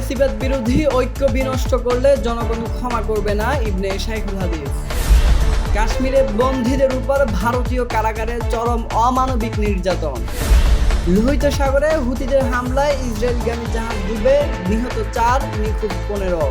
ফেসিবাদ বিরোধী ঐক্য বিনষ্ট করলে জনগণ ক্ষমা করবে না ইবনে শাইখুল হাদিস কাশ্মীরে বন্দীদের উপর ভারতীয় কারাগারে চরম অমানবিক নির্যাতন। লোহিত সাগরে হুতিদের হামলায় ইসরায়েলগামী জাহাজ ডুবে নিহত চার নিখোঁজ পনেরো।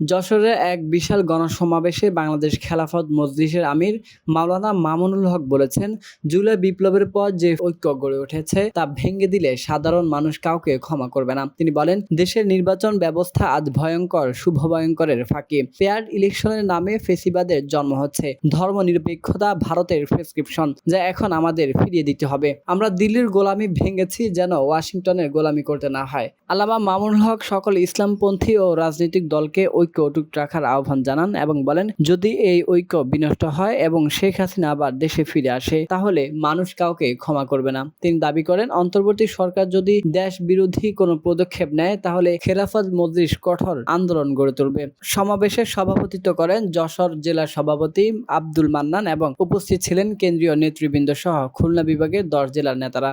যশোরে এক বিশাল গণসমাবেশে বাংলাদেশ খেলাফত মজলিসের আমির মাওলানা মামুনুল হক বলেছেন, জুলাই বিপ্লবের পর যে ঐক্য গড়ে উঠেছে তা ভেঙে দিলে সাধারণ মানুষ কাউকে ক্ষমা করবে না। তিনি বলেন, দেশের নির্বাচন ব্যবস্থা আজ ভয়ঙ্কর, শুভ ভয়ঙ্করের ফাঁকি। পেয়ার ইলেকশনের নামে ফেসিবাদের জন্ম হচ্ছে। ধর্ম নিরপেক্ষতা ভারতের প্রেসক্রিপশন, যা এখন আমাদের ফিরিয়ে দিতে হবে। আমরা দিল্লির গোলামি ভেঙেছি যেন ওয়াশিংটনের গোলামি করতে না হয়। আল্লামা মামুনুল হক সকল ইসলামপন্থী ও রাজনৈতিক দলকে ঐক্য অটুট রাখার আহ্বান জানান এবং বলেন, যদি এই ঐক্য বিনষ্ট হয় এবং শেখ হাসিনা আবার দেশে ফিরে আসে, তাহলে মানুষ কাউকে ক্ষমা করবে না। তিনি দাবি করেন, অন্তর্বর্তী সরকার যদি দেশ বিরোধী কোনো পদক্ষেপ নেয়, তাহলে খেলাফত মজলিস কঠোর আন্দোলন গড়ে তুলবে। সমাবেশে সভাপতিত্ব করেন যশোর জেলা সভাপতি আব্দুল মান্নান এবং উপস্থিত ছিলেন কেন্দ্রীয় নেতৃবৃন্দ সহ খুলনা বিভাগের দশ জেলার নেতারা।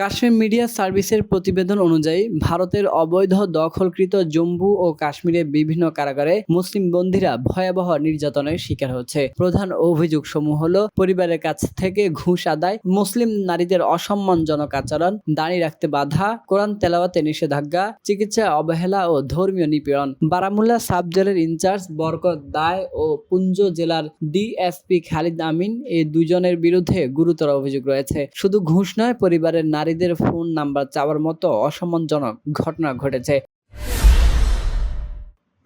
কাশ্মীর মিডিয়া সার্ভিসের প্রতিবেদন অনুযায়ী, ভারতের অবৈধ দখলকৃত জম্মু ও কাশ্মীরের বিভিন্ন কারাগারে মুসলিম বন্দীরা ভয়াবহ নির্যাতনের শিকার হচ্ছে। প্রধান অভিযোগ সমূহ হল, পরিবারের কাছ থেকে ঘুষ আদায়, মুসলিম নারীদের অসম্মানজনক আচরণ দাঁড়িয়ে রাখতে বাধা, কোরআন তেলাওয়াতে নিষেধাজ্ঞা, চিকিৎসা অবহেলা ও ধর্মীয় নিপীড়ন। বারামুল্লা সাব জেলের ইনচার্জ বরকত দায় ও পুঞ্জ জেলার ডিএসপি খালিদ আমিন এই দুজনের বিরুদ্ধে গুরুতর অভিযোগ রয়েছে। শুধু ঘুষ নয়, পরিবারের নারীদের ফোন নাম্বার চাওয়ার মতো অসম্মানজনক ঘটনা ঘটেছে।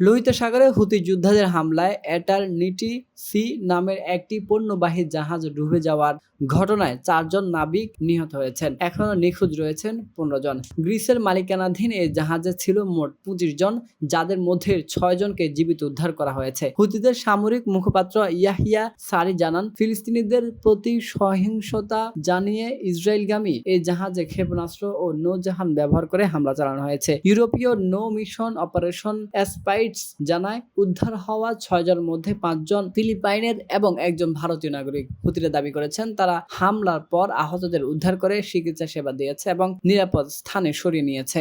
লোহিত সাগরে হুতি যোদ্ধাদের হামলায় এটারনিটি সি নামের একটি পণ্যবাহী জাহাজ ডুবে যাওয়ার ঘটনায় চারজন নাবিক নিহত হয়েছেন। এখনও নিখোঁজ রয়েছেন পনেরো জন। গ্রিসের মালিকানাধীন এই জাহাজে ছিল মোট পঁচিশ জন, যাদের মধ্যে ছয় জনকে জীবিত উদ্ধার করা হয়েছে। হুতিদের সামরিক মুখপাত্র ইয়াহিয়া সারি জানান, ফিলিস্তিনিদের প্রতি সহিংসতা জানিয়ে ইসরায়েলগামী এই জাহাজে ক্ষেপণাস্ত্র ও নৌজাহান ব্যবহার করে হামলা চালানো হয়েছে। ইউরোপীয় নৌ মিশন অপারেশন অ্যাসপাইটস জানায়, উদ্ধার হওয়া ছয়জনের মধ্যে পাঁচজন ফিলিপাইনের এবং একজন ভারতীয় নাগরিক। হুতিরা দাবি করেছেন, তারা হামলার পর আহতদের উদ্ধার করে চিকিৎসা সেবা দিয়েছে এবং নিরাপদ স্থানে সরিয়ে নিয়েছে।